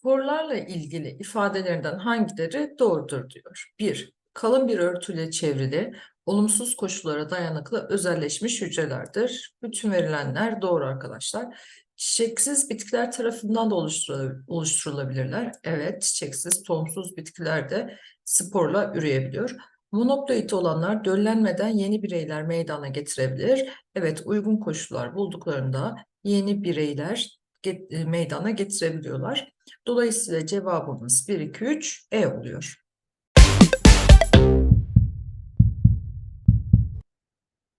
Sporlarla ilgili ifadelerinden hangileri doğrudur diyor. 1. Kalın bir örtüyle çevrili, olumsuz koşullara dayanıklı özelleşmiş hücrelerdir. Bütün verilenler doğru arkadaşlar. Çiçeksiz bitkiler tarafından da oluşturula- oluşturulabilirler. Evet, çiçeksiz, tohumsuz bitkiler de sporla üreyebiliyor. Monoploid olanlar döllenmeden yeni bireyler meydana getirebilir. Evet, uygun koşullar bulduklarında yeni bireyler get- e, meydana getirebiliyorlar. Dolayısıyla cevabımız 1, 2, 3 E oluyor.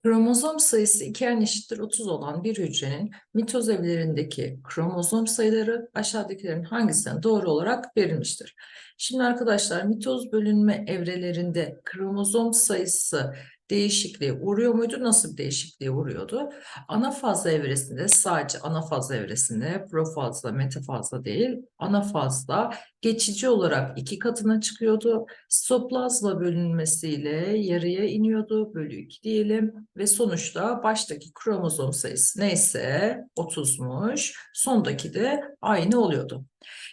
Kromozom sayısı 2n eşittir 30 olan bir hücrenin mitoz evlerindeki kromozom sayıları aşağıdakilerin hangisine doğru olarak verilmiştir? Şimdi arkadaşlar mitoz bölünme evrelerinde kromozom sayısı değişikliğe uğruyor muydu? Nasıl bir değişikliğe uğruyordu? Ana fazla evresinde sadece ana fazla evresinde profazla, metafazla değil ana fazla geçici olarak iki katına çıkıyordu. Sitoplazma bölünmesiyle yarıya iniyordu. Bölü 2 diyelim ve sonuçta baştaki kromozom sayısı neyse 30'muş. Sondaki de aynı oluyordu.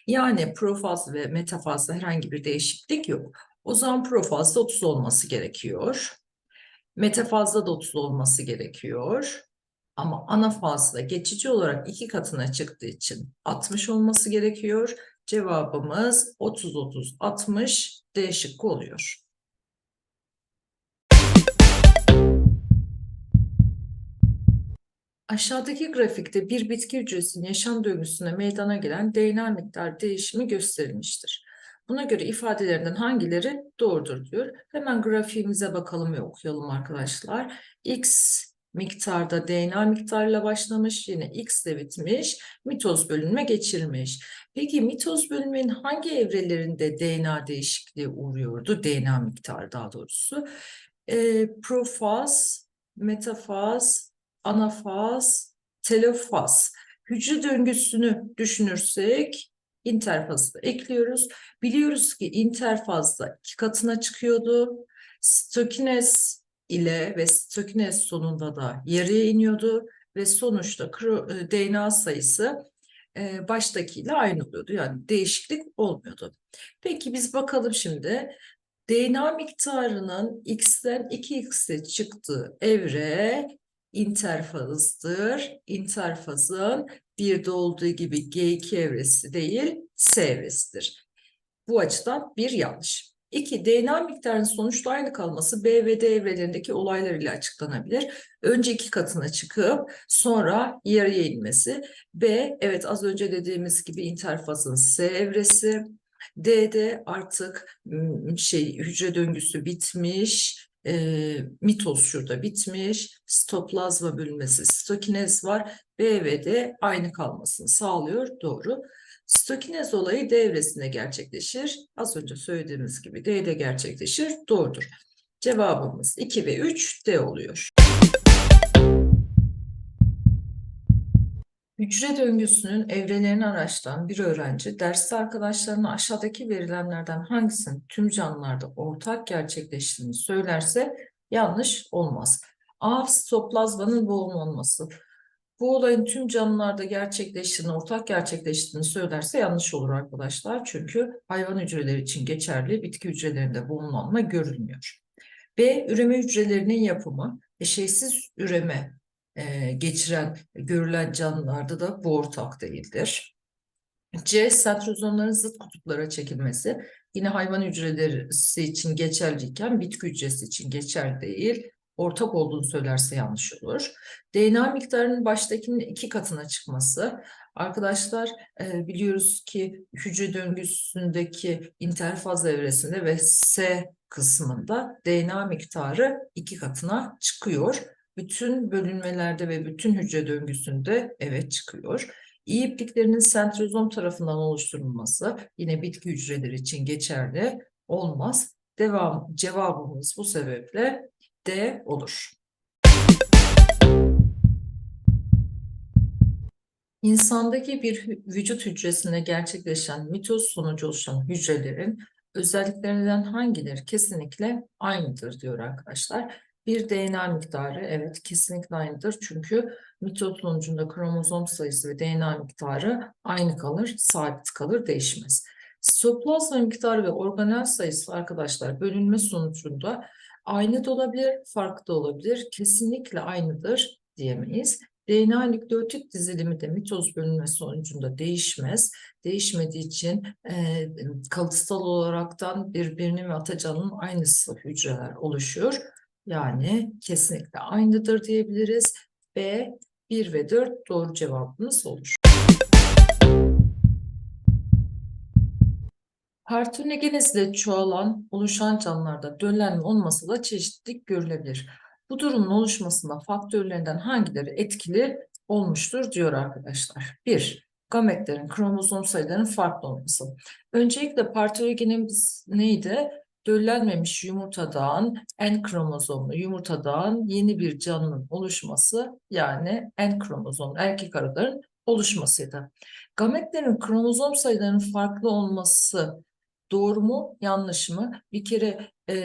Yani profaz ve metafazda herhangi bir değişiklik yok. O zaman profazda 30 olması gerekiyor. Metafazda da 30 olması gerekiyor. Ama ana fazda geçici olarak iki katına çıktığı için 60 olması gerekiyor. Cevabımız 30 30 60 D şıkkı oluyor. Aşağıdaki grafikte bir bitki hücresinin yaşam döngüsünde meydana gelen DNA miktar değişimi gösterilmiştir. Buna göre ifadelerinden hangileri doğrudur diyor. Hemen grafiğimize bakalım ve okuyalım arkadaşlar. X miktarda DNA miktarıyla başlamış, yine X de bitmiş, mitoz bölünme geçirmiş. Peki mitoz bölünmenin hangi evrelerinde DNA değişikliği uğruyordu? DNA miktarı daha doğrusu. Ee, profaz, metafaz, anafaz, telofaz. Hücre döngüsünü düşünürsek interfazı da ekliyoruz. Biliyoruz ki interfazda iki katına çıkıyordu. Stokines ile ve stokines sonunda da yarıya iniyordu ve sonuçta e, DNA sayısı e, baştakiyle aynı oluyordu. Yani değişiklik olmuyordu. Peki biz bakalım şimdi. DNA miktarının x'ten 2x'e çıktığı evre interfazdır. Interfazın bir de olduğu gibi G2 evresi değil S evresidir. Bu açıdan bir yanlış. İki, DNA miktarının sonuçta aynı kalması B ve D evrelerindeki olaylar ile açıklanabilir. Önce iki katına çıkıp sonra yarıya inmesi. B, evet az önce dediğimiz gibi interfazın S evresi. D'de artık şey hücre döngüsü bitmiş, e, mitoz şurada bitmiş, sitoplazma bölünmesi, stokinez var. B ve D aynı kalmasını sağlıyor. Doğru. Stokinez olayı D evresinde gerçekleşir. Az önce söylediğimiz gibi D'de gerçekleşir. Doğrudur. Cevabımız 2 ve 3 D oluyor. Hücre döngüsünün evrelerini araştıran bir öğrenci derste arkadaşlarına aşağıdaki verilenlerden hangisinin tüm canlılarda ortak gerçekleştiğini söylerse yanlış olmaz. A. Sitoplazmanın boğulma Bu olayın tüm canlılarda gerçekleştiğini, ortak gerçekleştiğini söylerse yanlış olur arkadaşlar. Çünkü hayvan hücreleri için geçerli, bitki hücrelerinde boğulma görülmüyor. B. Üreme hücrelerinin yapımı, eşeysiz üreme e, geçiren, görülen canlılarda da bu ortak değildir. C. Sentrozomların zıt kutuplara çekilmesi yine hayvan hücreleri için geçerliyken bitki hücresi için geçerli değil. Ortak olduğunu söylerse yanlış olur. DNA miktarının baştakinin iki katına çıkması. Arkadaşlar e, biliyoruz ki hücre döngüsündeki interfaz evresinde ve S kısmında DNA miktarı iki katına çıkıyor. Bütün bölünmelerde ve bütün hücre döngüsünde evet çıkıyor. İyi ipliklerinin sentrozom tarafından oluşturulması yine bitki hücreleri için geçerli olmaz. Devam, cevabımız bu sebeple D olur. İnsandaki bir vücut hücresinde gerçekleşen mitoz sonucu oluşan hücrelerin özelliklerinden hangileri kesinlikle aynıdır diyor arkadaşlar. Bir DNA miktarı evet kesinlikle aynıdır. Çünkü mitoz sonucunda kromozom sayısı ve DNA miktarı aynı kalır, sabit kalır, değişmez. Sitoplazma miktarı ve organel sayısı arkadaşlar bölünme sonucunda aynı da olabilir, farklı da olabilir. Kesinlikle aynıdır diyemeyiz. DNA nükleotit dizilimi de mitoz bölünme sonucunda değişmez. Değişmediği için e, kalıtsal olaraktan birbirinin ve atacanın aynısı hücreler oluşuyor. Yani kesinlikle aynıdır diyebiliriz. B 1 ve 4 doğru cevabımız olur. Partenogenezle çoğalan, oluşan canlılarda döllenme olmasa da çeşitlilik görülebilir. Bu durumun oluşmasında faktörlerinden hangileri etkili olmuştur diyor arkadaşlar. 1. Gametlerin kromozom sayılarının farklı olması. Öncelikle partenogenemiz neydi? Döllenmemiş yumurtadan, en kromozomlu yumurtadan yeni bir canlının oluşması yani en kromozomlu erkek arıların oluşmasıydı. Gametlerin kromozom sayılarının farklı olması Doğru mu, yanlış mı? Bir kere e,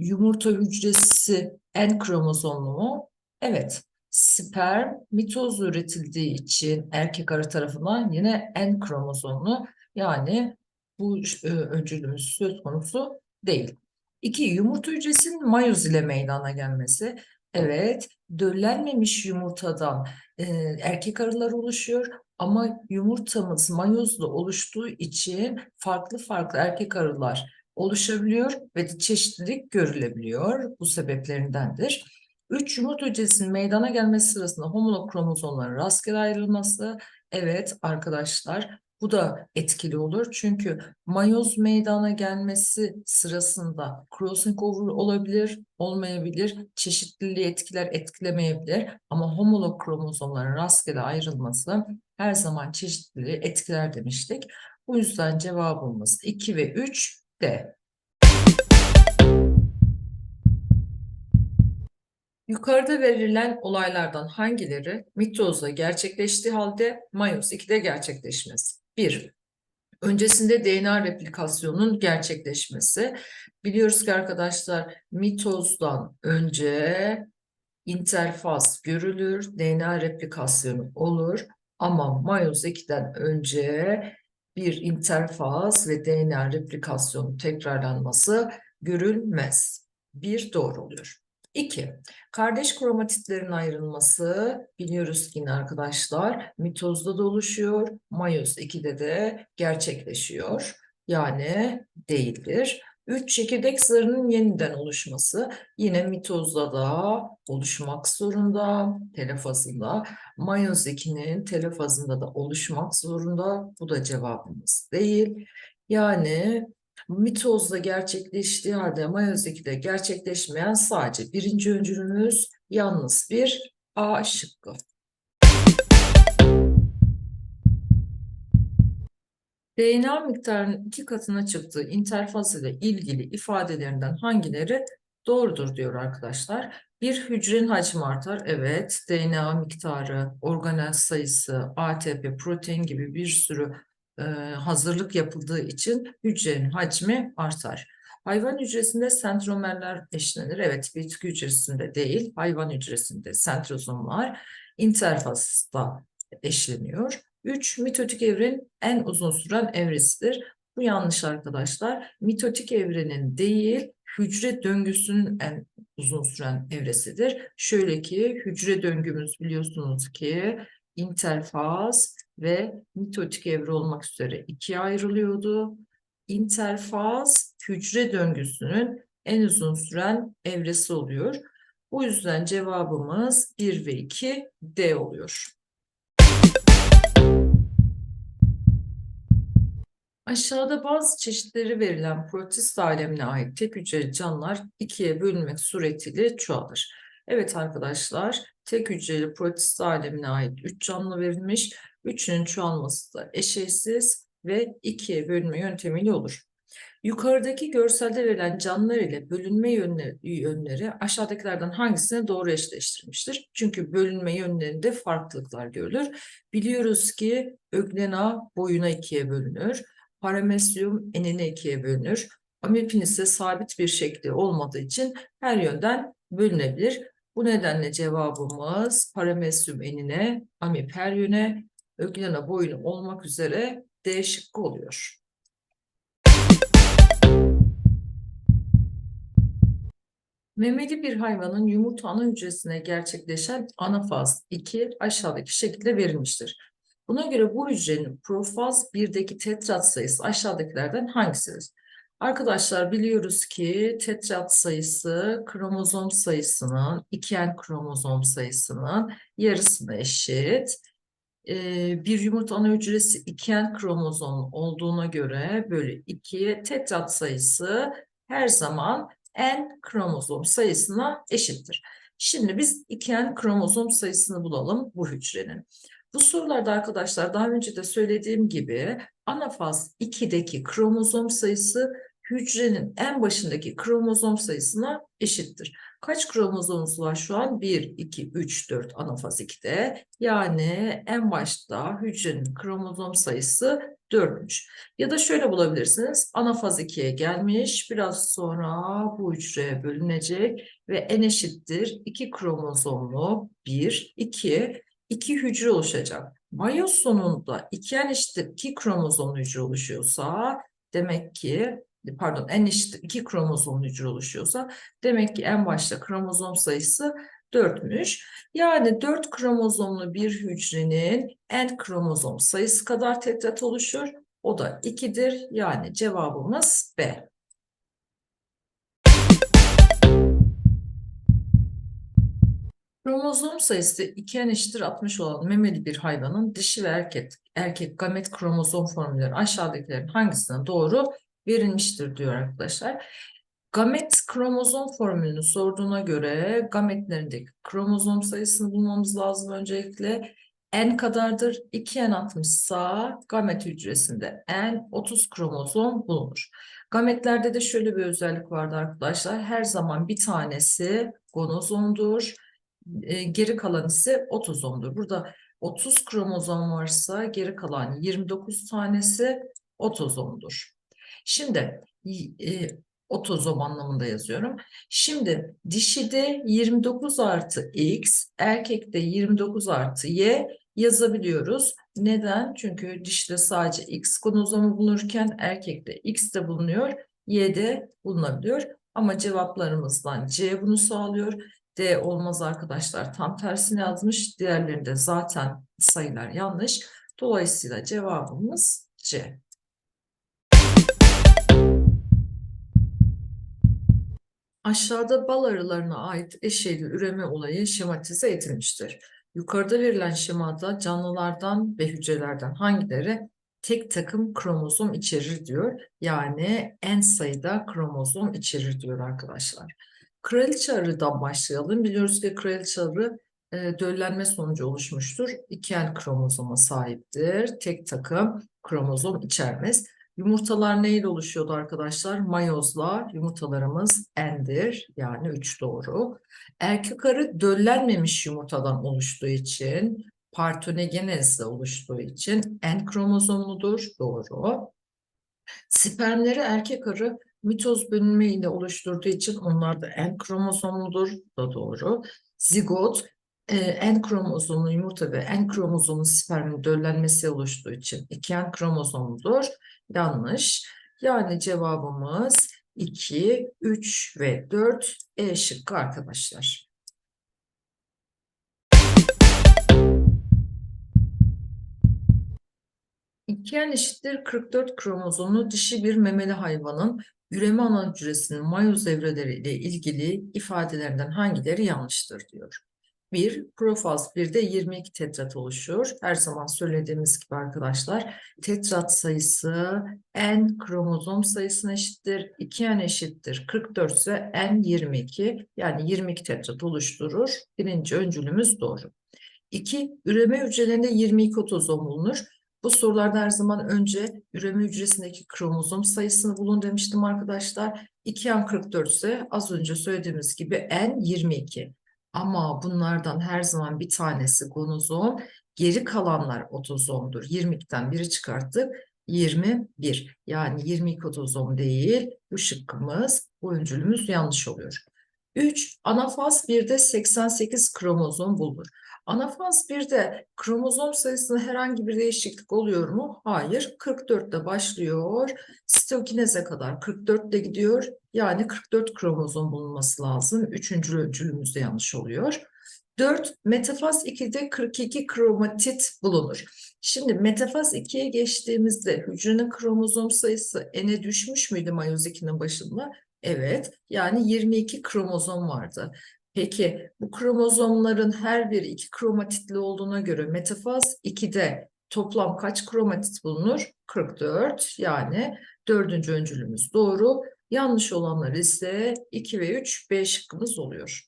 yumurta hücresi en kromozomlu mu? Evet. Sperm mitoz üretildiği için erkek arı tarafından yine en kromozomlu. Yani bu e, öncülümüz söz konusu değil. İki, yumurta hücresinin mayoz ile meydana gelmesi. Evet, döllenmemiş yumurtadan e, erkek arılar oluşuyor ama yumurtamız mayozla oluştuğu için farklı farklı erkek arılar oluşabiliyor ve çeşitlilik görülebiliyor. Bu sebeplerindendir. Üç yumurta hücresinin meydana gelmesi sırasında homolog kromozomların rastgele ayrılması. Evet arkadaşlar bu da etkili olur. Çünkü mayoz meydana gelmesi sırasında crossing over olabilir, olmayabilir. Çeşitliliği etkiler, etkilemeyebilir. Ama homolog kromozomların rastgele ayrılması her zaman çeşitliliği etkiler demiştik. Bu yüzden cevabımız 2 ve 3 D. Yukarıda verilen olaylardan hangileri mitozda gerçekleştiği halde mayoz 2'de gerçekleşmez? 1. Öncesinde DNA replikasyonunun gerçekleşmesi. Biliyoruz ki arkadaşlar mitozdan önce interfaz görülür, DNA replikasyonu olur ama mayoz 2'den önce bir interfaz ve DNA replikasyonu tekrarlanması görülmez. Bir doğru oluyor. 2. Kardeş kromatitlerin ayrılması biliyoruz ki arkadaşlar mitozda da oluşuyor. Mayoz 2'de de gerçekleşiyor. Yani değildir. 3. Çekirdek zarının yeniden oluşması yine mitozda da oluşmak zorunda. Telefazında. Mayoz 2'nin telefazında da oluşmak zorunda. Bu da cevabımız değil. Yani mitozda gerçekleştiği halde mayoz 2'de gerçekleşmeyen sadece birinci öncülümüz yalnız bir A şıkkı. DNA miktarının iki katına çıktığı interfaz ile ilgili ifadelerinden hangileri doğrudur diyor arkadaşlar. Bir hücrenin hacmi artar. Evet, DNA miktarı, organel sayısı, ATP, protein gibi bir sürü e, hazırlık yapıldığı için hücrenin hacmi artar. Hayvan hücresinde sentromerler eşlenir. Evet, bitki hücresinde değil, hayvan hücresinde sentrozomlar interfazda eşleniyor. 3. Mitotik evrenin en uzun süren evresidir. Bu yanlış arkadaşlar. Mitotik evrenin değil, hücre döngüsünün en uzun süren evresidir. Şöyle ki hücre döngümüz biliyorsunuz ki interfaz ve mitotik evre olmak üzere ikiye ayrılıyordu. İnterfaz hücre döngüsünün en uzun süren evresi oluyor. Bu yüzden cevabımız 1 ve 2 D oluyor. Aşağıda bazı çeşitleri verilen protist alemine ait tek hücreli canlılar ikiye bölünmek suretiyle çoğalır. Evet arkadaşlar, tek hücreli protist alemine ait 3 canlı verilmiş. Üçünün çoğalması da eşeğsiz ve ikiye bölünme yöntemiyle olur. Yukarıdaki görselde verilen canlılar ile bölünme yönleri, yönleri aşağıdakilerden hangisine doğru eşleştirmiştir? Çünkü bölünme yönlerinde farklılıklar görülür. Biliyoruz ki öglena boyuna ikiye bölünür. Paramesyum enine ikiye bölünür. Amipin ise sabit bir şekli olmadığı için her yönden bölünebilir. Bu nedenle cevabımız paramesyum enine, amiper yöne, öglena boyunu olmak üzere D şıkkı oluyor. Memeli bir hayvanın yumurta ana hücresine gerçekleşen anafaz 2 aşağıdaki şekilde verilmiştir. Buna göre bu hücrenin profaz 1'deki tetrat sayısı aşağıdakilerden hangisidir? Arkadaşlar biliyoruz ki tetrat sayısı kromozom sayısının, iken kromozom sayısının yarısına eşit. Ee, bir yumurta ana hücresi iken kromozom olduğuna göre böyle 2 tetrat sayısı her zaman n kromozom sayısına eşittir. Şimdi biz iken kromozom sayısını bulalım bu hücrenin. Bu sorularda arkadaşlar daha önce de söylediğim gibi anafaz 2'deki kromozom sayısı hücrenin en başındaki kromozom sayısına eşittir. Kaç kromozomumuz var şu an? 1, 2, 3, 4 anafaz 2'de. Yani en başta hücrenin kromozom sayısı 4'müş. Ya da şöyle bulabilirsiniz. Anafaz 2'ye gelmiş. Biraz sonra bu hücreye bölünecek ve n eşittir 2 kromozomlu 1, 2, 2 hücre oluşacak. Mayoz sonunda 2n eşittir 2 kromozomlu hücre oluşuyorsa demek ki pardon n eşittir 2 kromozomlu hücre oluşuyorsa demek ki en başta kromozom sayısı 4'müş. Yani 4 kromozomlu bir hücrenin n kromozom sayısı kadar tetrat oluşur. O da 2'dir. Yani cevabımız B. Kromozom sayısı 2n eşittir 60 olan memeli bir hayvanın dişi ve erkek, erkek gamet kromozom formülleri aşağıdakilerin hangisine doğru verilmiştir diyor arkadaşlar. Gamet kromozom formülünü sorduğuna göre gametlerindeki kromozom sayısını bulmamız lazım öncelikle. N kadardır. 2N 60 sağ gamet hücresinde N 30 kromozom bulunur. Gametlerde de şöyle bir özellik vardı arkadaşlar. Her zaman bir tanesi gonozomdur. E, geri kalan ise otozomdur. Burada 30 kromozom varsa geri kalan 29 tanesi otozomdur. Şimdi e, otozom anlamında yazıyorum. Şimdi dişide 29 artı x, erkekte 29 artı y yazabiliyoruz. Neden? Çünkü dişide sadece x kromozomu bulunurken erkekte x de bulunuyor, y de bulunabiliyor. Ama cevaplarımızdan C bunu sağlıyor. D olmaz arkadaşlar. Tam tersini yazmış. Diğerlerinde zaten sayılar yanlış. Dolayısıyla cevabımız C. Aşağıda bal arılarına ait eşeyli üreme olayı şematize edilmiştir. Yukarıda verilen şemada canlılardan ve hücrelerden hangileri tek takım kromozom içerir diyor. Yani en sayıda kromozom içerir diyor arkadaşlar. Kraliçe arıdan başlayalım. Biliyoruz ki kraliçe arı e, döllenme sonucu oluşmuştur. İken kromozoma sahiptir. Tek takım kromozom içermez. Yumurtalar neyle oluşuyordu arkadaşlar? Mayozla yumurtalarımız endir yani 3 doğru. Erkek arı döllenmemiş yumurtadan oluştuğu için partonegenezle oluştuğu için en kromozomludur doğru. Spermleri erkek arı mitoz bölünme ile oluşturduğu için onlar da en kromozomludur da doğru. Zigot en kromozomlu yumurta ve en kromozomlu spermin döllenmesi oluştuğu için iki en kromozomludur. Yanlış. Yani cevabımız 2, 3 ve 4 E şıkkı arkadaşlar. İkiyen eşittir 44 kromozomlu dişi bir memeli hayvanın üreme ana hücresinin mayoz evreleri ile ilgili ifadelerinden hangileri yanlıştır diyor. 1. Profaz 1'de 22 tetrat oluşuyor. Her zaman söylediğimiz gibi arkadaşlar tetrat sayısı n kromozom sayısına eşittir. 2n eşittir 44 ise n 22 yani 22 tetrat oluşturur. Birinci öncülümüz doğru. 2. Üreme hücrelerinde 22 otozom bulunur. Bu sorularda her zaman önce üreme hücresindeki kromozom sayısını bulun demiştim arkadaşlar. 2n 44 ise az önce söylediğimiz gibi n 22. Ama bunlardan her zaman bir tanesi gonozom, geri kalanlar otozomdur. 22'den biri çıkarttık. 21. Yani 22 otozom değil. Bu şıkkımız, bu öncülümüz yanlış oluyor. 3. Anafaz 1'de 88 kromozom bulunur. Anafaz 1'de kromozom sayısında herhangi bir değişiklik oluyor mu? Hayır. 44'te başlıyor. Sitokineze kadar 44'te gidiyor. Yani 44 kromozom bulunması lazım. Üçüncü öncülümüzde yanlış oluyor. 4. Metafaz 2'de 42 kromatit bulunur. Şimdi metafaz 2'ye geçtiğimizde hücrenin kromozom sayısı n'e düşmüş müydü mayoz 2'nin başında? Evet. Yani 22 kromozom vardı. Peki bu kromozomların her biri iki kromatitli olduğuna göre metafaz 2'de toplam kaç kromatit bulunur? 44. Yani dördüncü öncülümüz doğru. Yanlış olanlar ise 2 ve 3 B şıkkımız oluyor.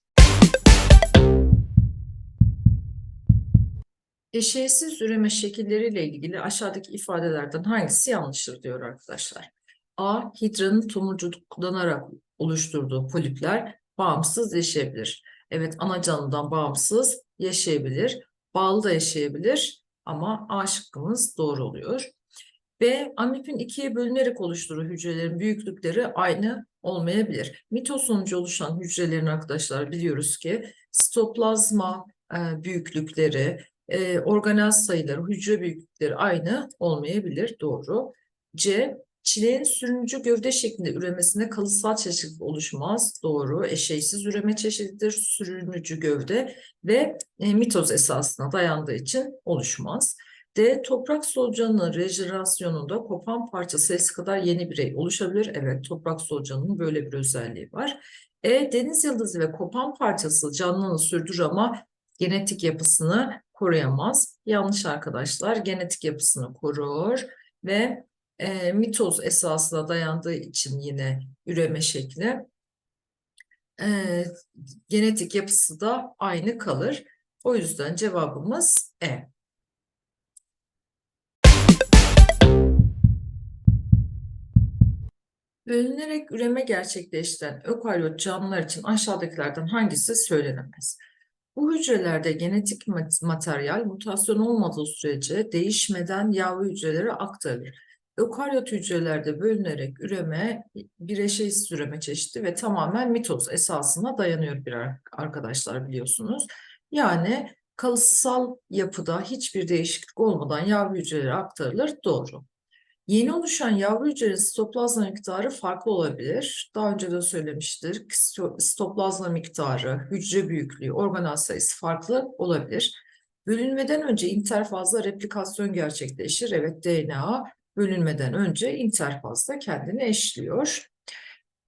Eşeğsiz üreme şekilleriyle ilgili aşağıdaki ifadelerden hangisi yanlıştır diyor arkadaşlar. A. Hidranın tomurcuklanarak oluşturduğu polipler bağımsız yaşayabilir. Evet ana canlıdan bağımsız yaşayabilir. Bağlı da yaşayabilir ama A şıkkımız doğru oluyor. B. Amipin ikiye bölünerek oluşturduğu hücrelerin büyüklükleri aynı olmayabilir. Mitoz sonucu oluşan hücrelerin arkadaşlar biliyoruz ki sitoplazma e, büyüklükleri, e, organel sayıları, hücre büyüklükleri aynı olmayabilir. Doğru. C. Çileğin sürüncü gövde şeklinde üremesinde kalıtsal çeşitlilik oluşmaz. Doğru. Eşeysiz üreme çeşididir. Sürüncü gövde ve e, mitoz esasına dayandığı için oluşmaz. D. Toprak solucanının rejenerasyonunda kopan parça sayısı kadar yeni birey oluşabilir. Evet, toprak solucanının böyle bir özelliği var. E. Deniz yıldızı ve kopan parçası canlının sürdürür ama genetik yapısını koruyamaz. Yanlış arkadaşlar. Genetik yapısını korur ve e, mitoz esasına dayandığı için yine üreme şekli e, genetik yapısı da aynı kalır. O yüzden cevabımız E. Bölünerek üreme gerçekleştiren ökaryot canlılar için aşağıdakilerden hangisi söylenemez? Bu hücrelerde genetik materyal mutasyon olmadığı sürece değişmeden yavru hücrelere aktarılır. Ökaryot hücrelerde bölünerek üreme bir eşeğsiz üreme çeşidi ve tamamen mitoz esasına dayanıyor bir arkadaşlar biliyorsunuz. Yani kalıtsal yapıda hiçbir değişiklik olmadan yavru hücrelere aktarılır. Doğru. Yeni oluşan yavru hücrenin sitoplazma miktarı farklı olabilir. Daha önce de söylemiştir. Sitoplazma miktarı, hücre büyüklüğü, organel sayısı farklı olabilir. Bölünmeden önce interfazla replikasyon gerçekleşir. Evet DNA bölünmeden önce interfazda kendini eşliyor.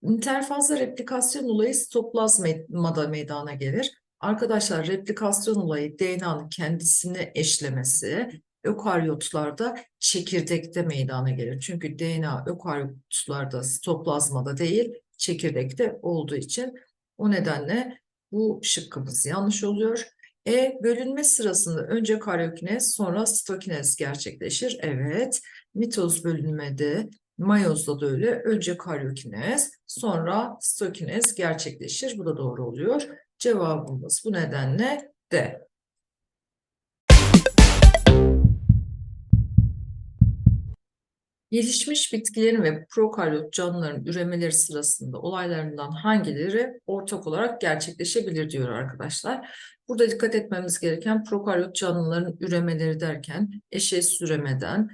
İnterfazda replikasyon olayı sitoplazmada meydana gelir. Arkadaşlar replikasyon olayı DNA'nın kendisini eşlemesi, ökaryotlarda çekirdekte meydana gelir. Çünkü DNA ökaryotlarda sitoplazmada değil, çekirdekte olduğu için o nedenle bu şıkkımız yanlış oluyor. E bölünme sırasında önce karyokinez sonra sitokinez gerçekleşir. Evet. Mitoz bölünmede mayozda da öyle. Önce karyokinez sonra sitokinez gerçekleşir. Bu da doğru oluyor. Cevabımız bu nedenle D. Gelişmiş bitkilerin ve prokaryot canlıların üremeleri sırasında olaylarından hangileri ortak olarak gerçekleşebilir diyor arkadaşlar. Burada dikkat etmemiz gereken prokaryot canlıların üremeleri derken eşeğsiz üremeden,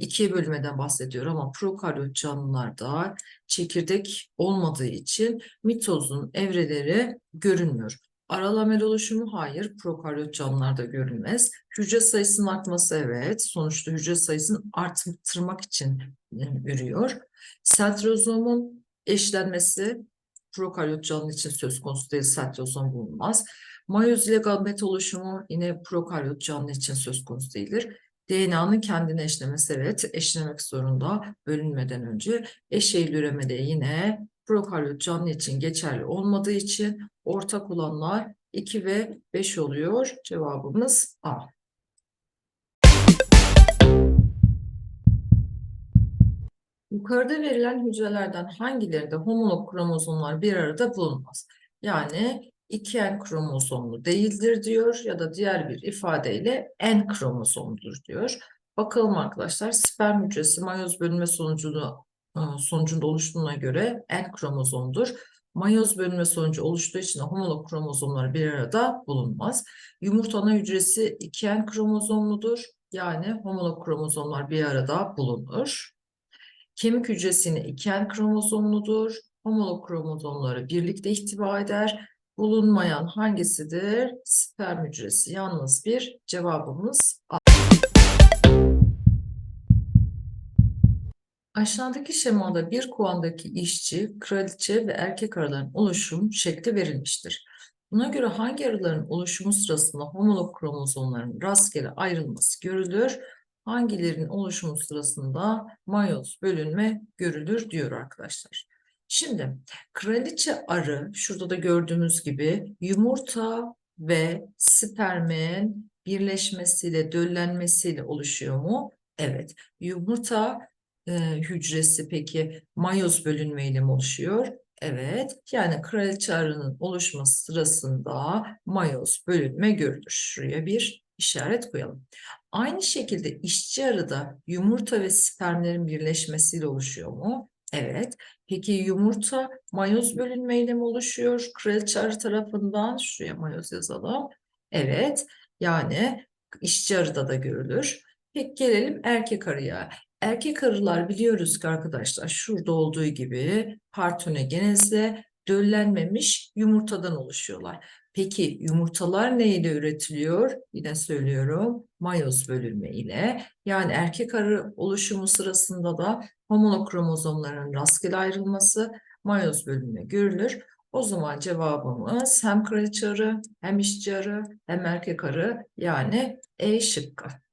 ikiye bölmeden bahsediyor ama prokaryot canlılarda çekirdek olmadığı için mitozun evreleri görünmüyor. Aralamel oluşumu hayır, prokaryot canlılarda görülmez. Hücre sayısının artması evet, sonuçta hücre sayısını arttırmak için ürüyor. Sentrozomun eşlenmesi prokaryot canlı için söz konusu değil, sentrozom bulunmaz. Mayoz ile gamet oluşumu yine prokaryot canlı için söz konusu değildir. DNA'nın kendine eşlemesi evet, eşlemek zorunda bölünmeden önce. Eşeğil üremede yine prokaryot canlı için geçerli olmadığı için ortak olanlar 2 ve 5 oluyor. Cevabımız A. Yukarıda verilen hücrelerden hangilerinde homolog kromozomlar bir arada bulunmaz? Yani 2N kromozomlu değildir diyor ya da diğer bir ifadeyle N kromozomdur diyor. Bakalım arkadaşlar sperm hücresi mayoz bölünme sonucunu e, sonucunda oluştuğuna göre N kromozomdur. Mayoz bölünme sonucu oluştuğu için homolog kromozomlar bir arada bulunmaz. Yumurta ana hücresi iki en kromozomludur. Yani homolog kromozomlar bir arada bulunur. Kemik hücresi yine iki en kromozomludur. Homolog kromozomları birlikte ihtiva eder. Bulunmayan hangisidir? Sperm hücresi. Yalnız bir cevabımız A. Aşağıdaki şemada bir kovandaki işçi, kraliçe ve erkek arıların oluşum şekli verilmiştir. Buna göre hangi arıların oluşumu sırasında homolog kromozomların rastgele ayrılması görülür? Hangilerinin oluşumu sırasında mayoz bölünme görülür diyor arkadaşlar. Şimdi kraliçe arı şurada da gördüğümüz gibi yumurta ve spermin birleşmesiyle döllenmesiyle oluşuyor mu? Evet. Yumurta e, hücresi peki mayoz bölünmeyle mi oluşuyor? Evet. Yani kraliçe arının oluşması sırasında mayoz bölünme görülür. Şuraya bir işaret koyalım. Aynı şekilde işçi arıda yumurta ve spermlerin birleşmesiyle oluşuyor mu? Evet. Peki yumurta mayoz bölünmeyle mi oluşuyor? Kraliçe arı tarafından şuraya mayoz yazalım. Evet. Yani işçi arıda da görülür. Peki gelelim erkek arıya. Erkek arılar biliyoruz ki arkadaşlar şurada olduğu gibi partenogenezle döllenmemiş yumurtadan oluşuyorlar. Peki yumurtalar ne ile üretiliyor? Yine söylüyorum mayoz bölünme ile. Yani erkek arı oluşumu sırasında da homolog kromozomların rastgele ayrılması mayoz bölünme görülür. O zaman cevabımız hem kraliçe arı hem işçi arı hem erkek arı yani E şıkkı.